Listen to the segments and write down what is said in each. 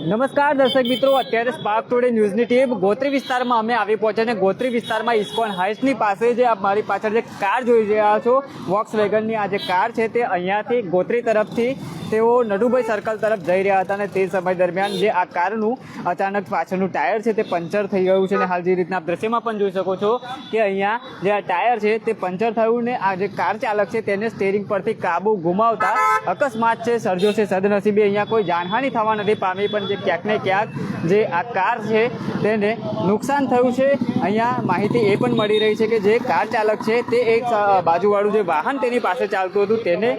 નમસ્કાર દર્શક મિત્રો, અત્યારે સ્પાર્ક ટુડે ન્યૂઝની ટીમ ગોત્રી વિસ્તારમાં અમે આવી પહોંચ્યા છે ગોત્રી વિસ્તારમાં ઇસ્કોન હાઇટ્સની પાસે જે મારી પાછળ જે કાર જોઈ રહ્યા છો વોક્સ વેગનની આ જે કાર છે તે અહીંયાથી ગોત્રી તરફથી તેઓ નડુભાઈ સર્કલ તરફ જઈ રહ્યા હતા અને તે સમય દરમિયાન જે આ કારનું અચાનક પાછળનું ટાયર છે તે પંચર થઈ ગયું છે અને હાલ જે રીતના દ્રશ્યમાં પણ જોઈ શકો છો કે અહીંયા જે આ ટાયર છે તે પંચર થયું ને આ જે કાર ચાલક છે તેને સ્ટેરિંગ પરથી કાબુ ગુમાવતા અકસ્માત છે સર્જો છે, સદનસીબે અહીંયા કોઈ જાનહાની થવા નથી પામી, પણ જે ક્યાંક ને ક્યાંક જે આ કાર છે તેને નુકસાન થયું છે. અહીંયા માહિતી એ પણ મળી રહી છે કે જે કાર ચાલક છે તે એક બાજુવાળું જે વાહન તેની પાસે ચાલતું હતું તેને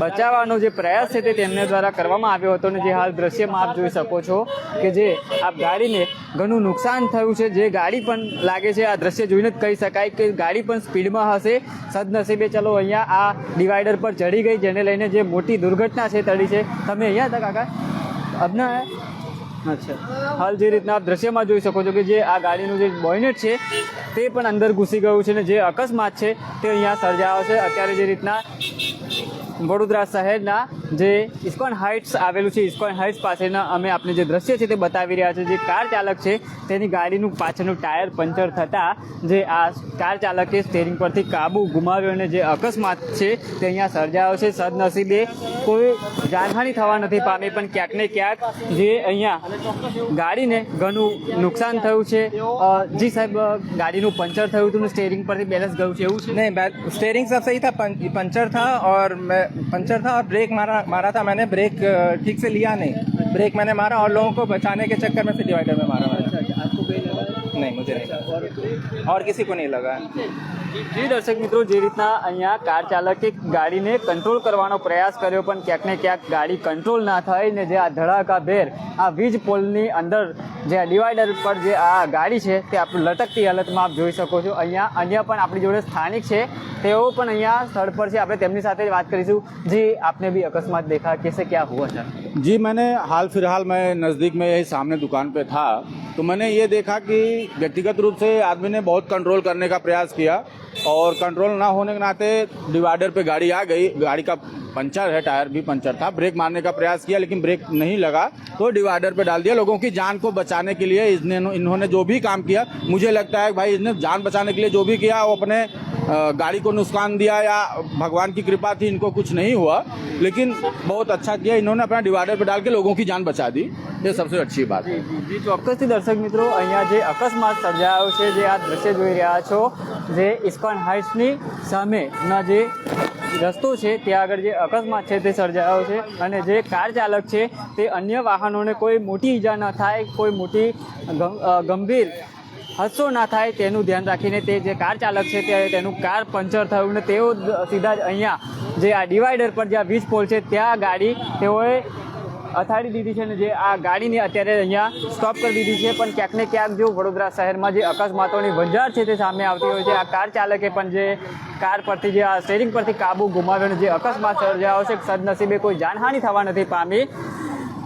બચાવવાનો જે પ્રયાસ છે તે તેમને દ્વારા કરવામાં આવ્યો હતો અને જે હાલ દ્રશ્યમાં આપ જોઈ શકો છો કે જે આ ગાડીને ઘણું નુકસાન થયું છે. જે ગાડી પણ લાગે છે, આ દ્રશ્ય જોઈને જ કહી શકાય કે ગાડી પણ સ્પીડમાં હશે. સદનસીબે ચલો અહીંયા આ ડિવાઈડર પર ચડી ગઈ, જેને લઈને જે મોટી દુર્ઘટના છે તળી છે. તમે અહીંયા હતા કાકા? અબના અચ્છા. હાલ જે રીતના આપ દ્રશ્યમાં જોઈ શકો છો કે જે આ ગાડીનું જે બોયનેટ છે, તે પણ અંદર ઘૂસી ગયું છે અને જે અકસ્માત છે, તે અહીંયા સર્જાયો છે. અત્યારે જે રીતના વડોદરા શહેરના જે ઇસ્કોન હાઇટ્સ આવેલું છે ઇસ્કોન હાઇટ્સ પાસેના અમે આપને જે દ્રશ્ય છે તે બતાવી રહ્યા છે જે કાર ચાલક છે તેની ગાડીનું પાછળનું ટાયર પંચર થતાં જે આ કાર ચાલકે સ્ટેરિંગ પરથી કાબુ ગુમાવ્યો અને જે અકસ્માત છે તે અહીંયા સર્જાયો છે સદનસીબે કોઈ જાનહાનિ થવા નથી પામી પણ ક્યાંક ને ક્યાંક જે અહીંયા ગાડીને ઘણું નુકસાન થયું છે અ, જી સાહેબ અ, ગાડીનું પંચર થયું હતું ને સ્ટેરિંગ પરથી બેલેન્સ ગયું છે એવું છે नहीं बैल- स्टेयरिंग सब सही था पं- पंचर था और मैं पंचर था और ब्रेक मारा मारा था मैंने ब्रेक अ, ठीक से लिया नहीं ब्रेक मैंने मारा और लोगों को बचाने के चक्कर में से डिवाइडर में मारा मैंने आपको कहीं लगा नहीं मुझे नहीं और किसी को नहीं लगा જી દર્શક મિત્રો જે રીતના અહીંયા કાર ચાલકે ગાડીને કંટ્રોલ કરવાનો પ્રયાસ કર્યો પણ ક્યાંક ને ક્યાંક ગાડી કંટ્રોલ ના થઈ ને જે આ ધડાકાભેર આ વીજ પોલની અંદર જે આ ડિવાઈડર પર જે આ ગાડી છે તે આપણે લટકતી હાલતમાં આપ જોઈ શકો છો અહીંયા અન્ય પણ આપણી જોડે સ્થાનિક છે તેઓ પણ અહીંયા સ્થળ પર છે આપણે તેમની સાથે જ વાત કરીશું જી આપને भी अकस्मात देखा कैसे क्या हुआ सर जी मैंने हाल फिलहाल मैं नज़दीक में यही सामने दुकान पे था तो मैंने ये देखा कि व्यक्तिगत रूप से आदमी ने बहुत कंट्रोल करने का प्रयास किया और कंट्रोल ना होने के नाते डिवाइडर पे गाड़ी आ गई गाड़ी का पंचर है टायर भी पंचर था ब्रेक मारने का प्रयास किया लेकिन ब्रेक नहीं लगा तो डिवाइडर पे डाल दिया लोगों की जान को बचाने के लिए इसने इन्होंने जो भी काम किया मुझे लगता है कि भाई इसने जान बचाने के लिए जो भी किया वो अपने अ, गाड़ी को नुकसान दिया या भगवान की कृपा थी इनको कुछ नहीं हुआ लेकिन बहुत अच्छा किया इन्होंने अपना डिवाइडर पे डाल के लोगों की जान बचा दी ये सबसे अच्छी बात है જી જી ચોક્કસથી દર્શક મિત્રો અહીંયા જે અકસ્માત સર્જાયો છે જે આ દ્રશ્ય જોઈ રહ્યા છો જે ઇસ્કોન હાઇટ્સની સામેના જે રસ્તો છે ત્યાં આગળ જે અકસ્માત છે તે સર્જાયો છે અને જે કાર ચાલક છે તે અન્ય વાહનોને કોઈ મોટી ઈજા ન થાય કોઈ મોટી ગમ- અ, ગંભીર હાદસો ના થાય તેનું ધ્યાન રાખીને તે જે કાર ચાલક છે તે તેનું કાર પંચર થયું ને તેઓ સીધા જ અહીંયા જે આ ડિવાઈડર પર જ્યાં વીજ પોલ છે ત્યાં ગાડી તેઓએ અથાડી દીધી છે ને જે આ ગાડીને અત્યારે અહીંયા સ્ટોપ કરી દીધી છે. પણ ક્યાંક ને ક્યાંક જો વડોદરા શહેરમાં જે અકસ્માતોની વંજાર છે તે સામે આવતી હોય છે. આ કાર ચાલકે પણ જે કાર પરથી જે આ સ્ટેરિંગ પરથી કાબુ ગુમાવ્યો જે અકસ્માત સર્જાયો છે, સદનસીબે કોઈ જાનહાનિ થવા નથી પામી.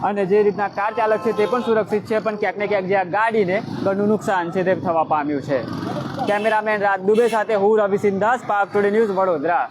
અને જે રીતના કાર ચાલક છે તે પણ સુરક્ષિત છે, પણ ક્યાંક ને ક્યાંક જે આ ગાડીને ઘણું નુકસાન છે તે થવા પામ્યું છે. કેમેરામેન રાજ દુબે સાથે હું રવિ સિંધાસ પાર્ક ટુડે ન્યૂઝ વડોદરા.